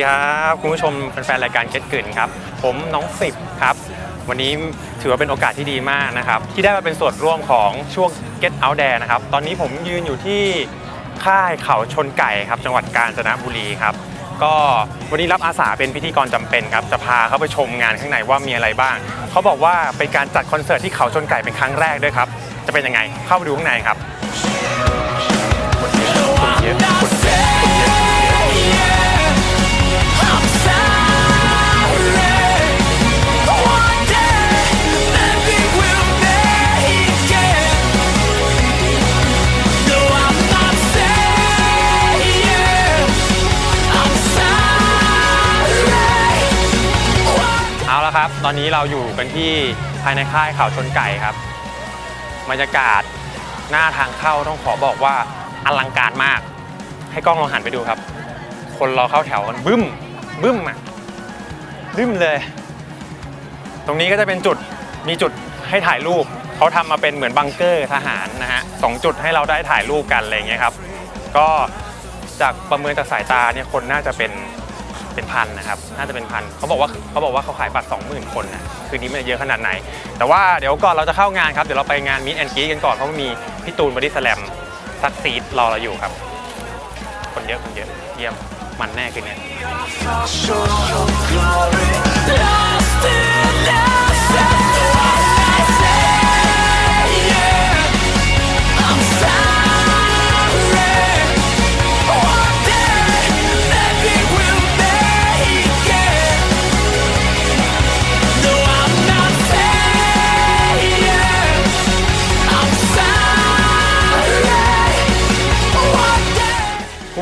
ดีครับ คุณผู้ชมแฟนๆรายการเก็ตกลิ่นครับ ผมน้องสิบครับ วันนี้ถือว่าเป็นโอกาสที่ดีมากนะครับ ที่ได้มาเป็นส่วนร่วมของช่วง Get Out There นะครับ ตอนนี้ผมยืนอยู่ที่ค่ายเขาชนไก่ครับ จังหวัดกาญจนบุรีครับ ก็วันนี้รับอาสาเป็นพิธีกรจำเป็นครับ จะพาเขาไปชมงานข้างในว่ามีอะไรบ้าง เขาบอกว่าเป็นการจัดคอนเสิร์ตที่เขาชนไก่เป็นครั้งแรกด้วยครับ จะเป็นยังไงเข้าไปดูข้างในครับ ครับ ตอนนี้เราอยู่กันที่ภายในค่ายเขาชนไก่ครับบรรยากาศหน้าทางเข้าต้องขอบอกว่าอลังการมาก ให้กล้องลองหันไปดูครับ คนรอเข้าแถวกันบึ้ม บึ้มอะบึ้มเลย ตรงนี้ก็จะเป็นจุดมีจุดให้ถ่ายรูปเขาทำมาเป็นเหมือนบังเกอร์ทหารนะฮะสองจุดให้เราได้ถ่ายรูปกันอะไรเงี้ยครับ ก็จากประเมินจากสายตาเนี่ยคนน่าจะเป็น เป็นพันนะครับน่าจะเป็นพันเขาบอกว่าเขาบอกว่าเขาขายบัตร20,000 คนนะคืนนี้มันเยอะขนาดไหน แต่ว่าเดี๋ยวก่อนเราจะเข้างานครับเดี๋ยวเราไปงานมิสแอนกี้กันก่อนเพราะมีพี่ตูนบอดี้สแลมซักซีดรอเราอยู่ครับ คนเยอะคนเยอะเยี่ยมมันแน่คืนนี้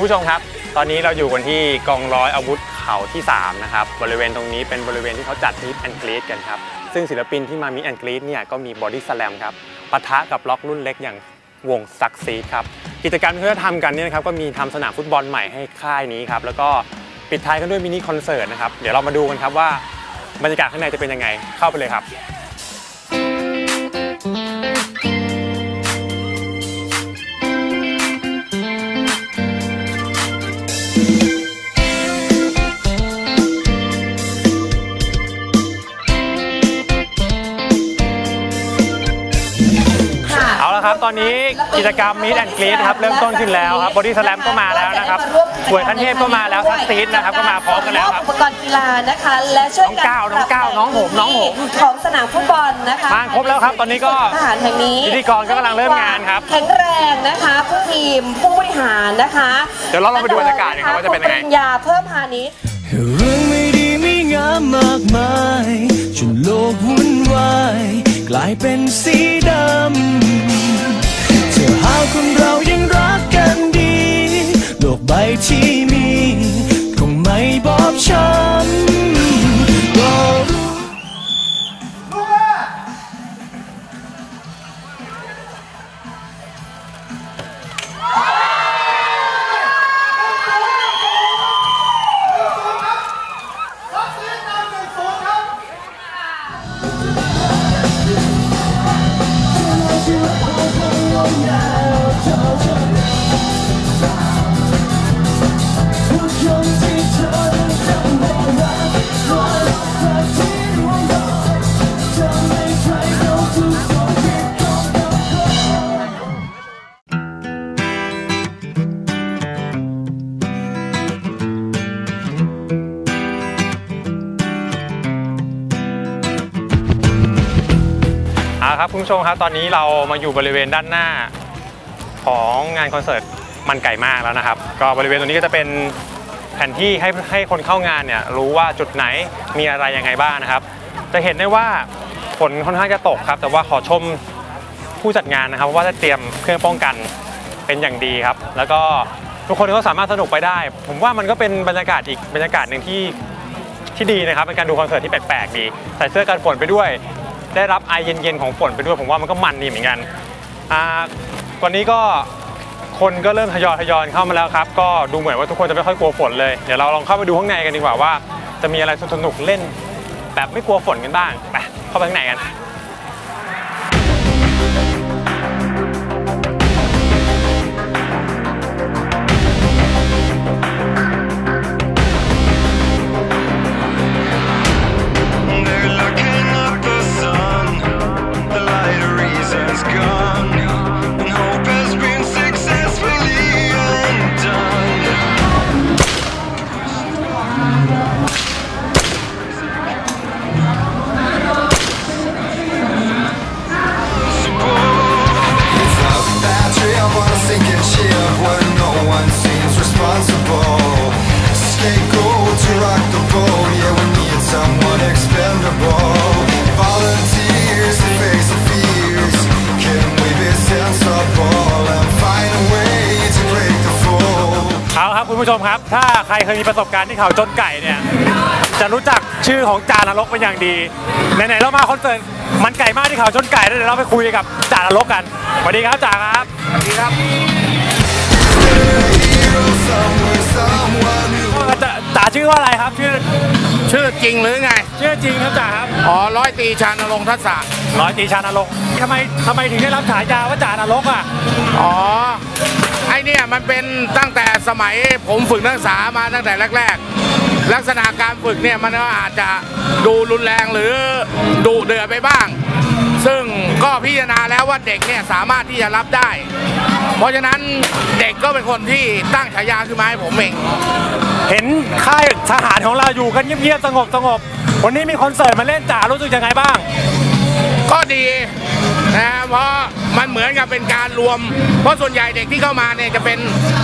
ผู้ชมครับ ตอนนี้เราอยู่กันที่กองร้อยอาวุธเขาที่ 3 นะครับ บริเวณตรงนี้เป็นบริเวณที่เขาจัดมิ t แอนกรีดกันครับ ซึ่งศิลปินที่มามิ t แอนกรีดเนี่ยก็มีบอดี้สแลมครับปะทะกับล็อกรุ่นเล็กอย่างวงซักซีดครับ กิจกรรมที่เขาจะทำกันเนี่ยนะครับก็มีทำสนามฟุตบอลใหม่ให้ค่ายนี้ครับ แล้วก็ปิดท้ายกันด้วยมินิคอนเสิร์ตนะครับ เดี๋ยวเรามาดูกันครับว่าบรรยากาศข้างในจะเป็นยังไง เข้าไปเลยครับ อาละครับตอนนี้กิจกรรมมิ t แอนกรีดครับเริ่มต้นขึ้นแล้วครับบอดี้สแลมก็มาแล้วนะครับสวยขั้นเทพก็มาแล้วซักซีดนะครับก็มาพร้อมกันแล้วครับอุปกรณ์กีฬานะคะ และช่วยน้องก้าวน้องก้าวน้องหงน้องหงของสนามฟุตบอลนะคะมาครบแล้วครับตอนนี้ก็ทหารแห่งนี้พิธีกรก็กำลังเริ่มงานครับแข็งแรงนะคะผู้ทีมผู้บริหารนะคะเดี๋ยวเราลองไปดูบรรยากาศกันครับว่าจะเป็นยังไงคุณปริญญาเพิ่มพาณิชย์เรื่องไม่ดีไม่งามมากมายจนโลกวุ่นวายกลายเป็นสีดำ เธอหากคนเรายังรักกันดี โลกใบที่ ละครับคุณผู้ชมครับตอนนี้เรามาอยู่บริเวณด้านหน้าของงานคอนเสิร์ตมันไก่มากแล้วนะครับ ก็บริเวณตรงนี้ก็จะเป็นแผนที่ให้ให้คนเข้างานเนี่ยรู้ว่าจุดไหนมีอะไรยังไงบ้างนะครับ จะเห็นได้ว่าฝนค่อนข้างจะตกครับ แต่ว่าขอชมผู้จัดงานนะครับว่าจะเตรียมเครื่องป้องกันเป็นอย่างดีครับ แล้วก็ทุกคนก็สามารถสนุกไปได้ ผมว่ามันก็เป็นบรรยากาศอีกบรรยากาศหนึ่งที่ที่ดีนะครับเป็นการดูคอนเสิร์ตที่แปลกๆดีใส่เสื้อกันฝนไปด้วย ได้รับไอเย็นๆของฝนไปด้วยผมว่ามันก็มันดีเหมือนกันอ่าวันนี้ก็คนก็เริ่มทยอยทยอยเข้ามาแล้วครับ ก็ดูเหมือนว่าทุกคนจะไม่ค่อยกลัวฝนเลย เดี๋ยวเราลองเข้าไปดูข้างในกันดีกว่าว่า จะมีอะไรสนุกๆเล่น แบบไม่กลัวฝนกันบ้างไปเข้าไปข้างในกัน ชมครับ ถ้าใครเคยมีประสบการณ์ที่เขาชนไก่เนี่ยจะรู้จักชื่อของจานรกเป็นอย่างดีไหนๆเรามาคอนเสิร์ตมันไก่มากที่เขาชนไก่แล้วเดี๋ยวเราไปคุยกับจานรกกันสวัสดีครับจ่าครับสวัสดีครับจ่าจ่าชื่อว่าอะไรครับชื่อชื่อจริงหรือไง ชื่อจริงครับจ่าครับอ๋อร้อยตรีชานรงค์ทัศน์ร้อยตรีชานรกทำไมทำไมถึงได้รับฉายาว่าจ่านรกอะอ๋อไอ เนี่ยมันเป็นตั้งแต่สมัยผมฝึกนักศึกษามาตั้งแต่แรก ๆ ลักษณะการฝึกเนี่ยมันก็อาจจะดูรุนแรงหรือดุเดือดไปบ้าง ซึ่งก็พิจารณาแล้วว่าเด็กเนี่ยสามารถที่จะรับได้ เพราะฉะนั้นเด็กก็เป็นคนที่ตั้งฉายาขึ้นมาให้ผมเองเห็นค่ายทหารของเราอยู่กันเงียบๆสงบสงบๆวันนี้มีคอนเสิร์ตมาเล่นจ่ารู้สึกยังไงบ้าง ก็ดีนะเพราะ มันเหมือนกับเป็นการรวม เพราะส่วนใหญ่เด็กที่เข้ามาเนี่ยจะเป็น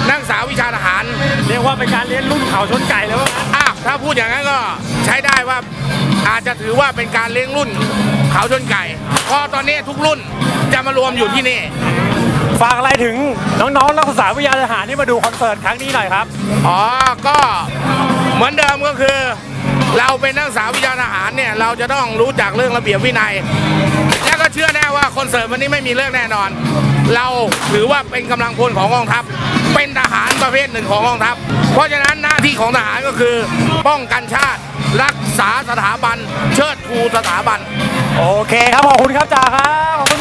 นักศึกษาวิชาทหาร เรียกว่าเป็นการเลี้ยงรุ่นเขาชนไก่เลยว่างั้นอ้าวถ้าพูดอย่างนั้นก็ใช้ได้ว่าอาจจะถือว่าเป็นการเลี้ยงรุ่นเขาชนไก่เพราะตอนนี้ทุกรุ่นจะมารวมอยู่ที่นี่ ฝากอะไรถึงน้องๆนักศึกษาวิทยาทหารที่มาดูคอนเสิร์ตครั้งนี้หน่อยครับอ๋อ ก็เหมือนเดิมก็คือ เราเป็นนักศึกษาวิชาทหารเนี่ยเราจะต้องรู้จักเรื่องระเบียบวินัยและก็ เชื่อแน่ว่าคอนเสิร์ตวันนี้ไม่มีเรื่องแน่นอน เราถือว่าเป็นกำลังพลของกองทัพ เป็นทหารประเภทหนึ่งของกองทัพ เพราะฉะนั้นหน้าที่ของทหารก็คือ ป้องกันชาติ รักษาสถาบัน เชิดชูสถาบัน โอเคครับ ขอบคุณครับจ่าครับ ขอบคุณ